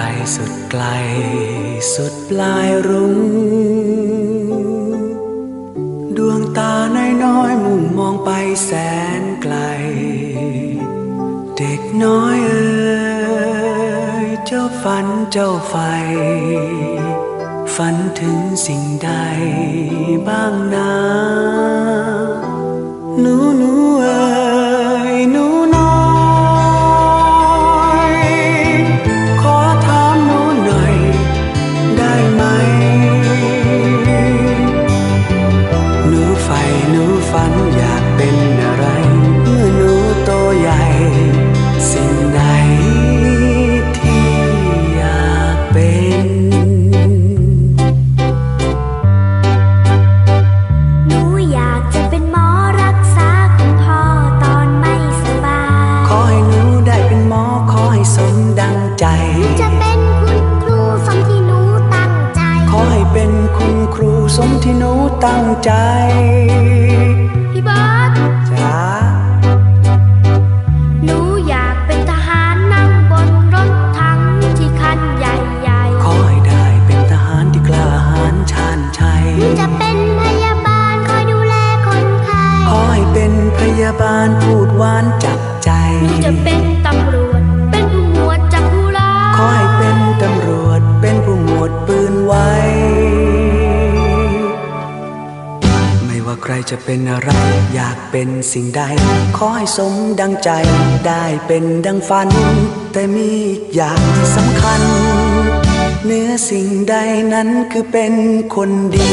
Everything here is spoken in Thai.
ลสุดไกล สุดปลายรุง้งดวงตาน้อยๆมุ่งมองไปแสนไกล เด็กน้อยเอ๋ยเจ้าฝันเจ้าไฟ ฝันถึงสิ่งใดบ้างนะ หนูฝันอยากเป็นอะไร เมื่อหนูโตใหญ่ สิ่งไหนที่อยากเป็น หนูอยากจะเป็นหมอรักษาคุณพ่อตอนไม่สบาย ขอให้หนูได้เป็นหมอขอให้สมดังใจ จะเป็นคุณครูสมที่หนูตั้งใจ ขอให้เป็นคุณครูสมที่หนูตั้งใจ ชาญชัยๆหนูจะเป็นพยาบาลคอยดูแลคนไข้ขอให้เป็นพยาบาลพูดหวานจับใจหนูจะเป็นตำรวจ เป็นผู้หมวดจับผู้ร้าขอให้เป็นตำรวจ เป็นผู้หมวดปืนไว้ ไม่ว่าใครจะเป็นอะไร อยากเป็นสิ่งใด ขอให้สมดังใจ ได้เป็นดังฝัน แต่มีอีกอย่างที่สำคัญ เนื้อสิ่งใดนั้นคือเป็นคนดี